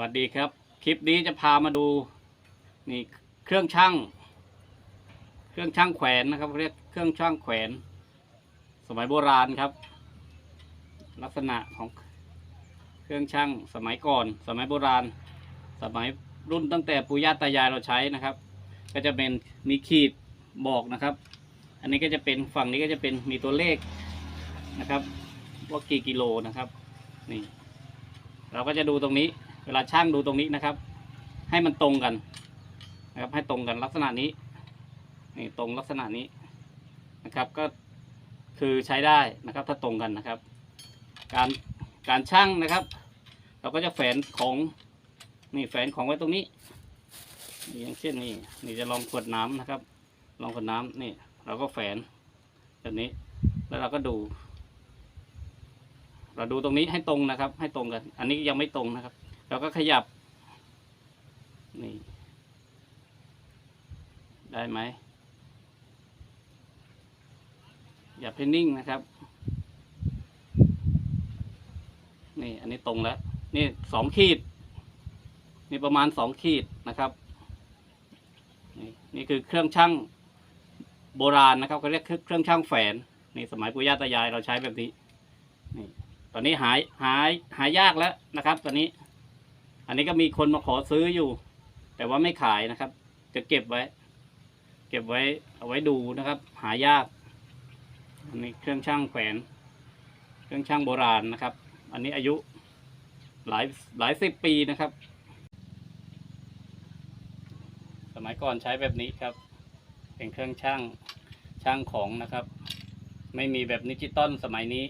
วัสดีครับ คลิปนี้จะพามาดูนี่เครื่องช่าง เครื่องช่างแขวนนะครับเรียกเครื่องช่างแขวน สมัยโบราณครับ ลักษณะของเครื่องช่างสมัยก่อน สมัยโบราณ สมัยรุ่นตั้งแต่ปู่ย่าตายายเราใช้นะครับ ก็จะเป็นมีขีดบอกนะครับ อันนี้ก็จะเป็นฝั่งนี้ก็จะเป็นมีตัวเลขนะครับ ว่ากี่กิโลนะครับนี่เราก็จะดูตรงนี้ เวลาช่างดูตรงนี้นะครับ ให้มันตรงกันนะครับ ให้ตรงกันลักษณะนี้ นี่ตรงลักษณะนี้นะครับ ก็คือใช้ได้นะครับ ถ้าตรงกันนะครับ การการช่างนะครับ เราก็จะแฝนของนี่แฝนของไว้ตรงนี้นี่อย่างเช่นนี่นี่จะลองขวดน้ำนะครับ ลองขวดน้ำนี่ เราก็แฝนแบบนี้ แล้วเราก็ดู เราดูตรงนี้ให้ตรงนะครับ ให้ตรงกัน อันนี้ยังไม่ตรงนะครับ เราก็ขยับ นี่ ได้ไหมอย่าให้นิ่งนะครับ นี่อันนี้ตรงแล้ว นี่สองขีด นี่ประมาณสองขีดนะครับ นี่นี่คือเครื่องช่างโบราณนะครับเขาเรียกเครื่องช่างแฝนนี่สมัยปู่ย่าตายายเราใช้แบบนี้นี่ตอนนี้หายหายหายากแล้วนะครับ ตอนนี้ อันนี้ก็มีคนมาขอซื้ออยู่ แต่ว่าไม่ขายนะครับ จะเก็บไว้ เก็บไว้เอาไว้ดูนะครับ หายาก อันนี้เครื่องช่างแขวน เครื่องช่างโบราณนะครับ อันนี้อายุหลายหลายสิบปีนะครับ สมัยก่อนใช้แบบนี้ครับ เป็นเครื่องช่างช่างของนะครับ ไม่มีแบบดิจิตอลสมัยนี้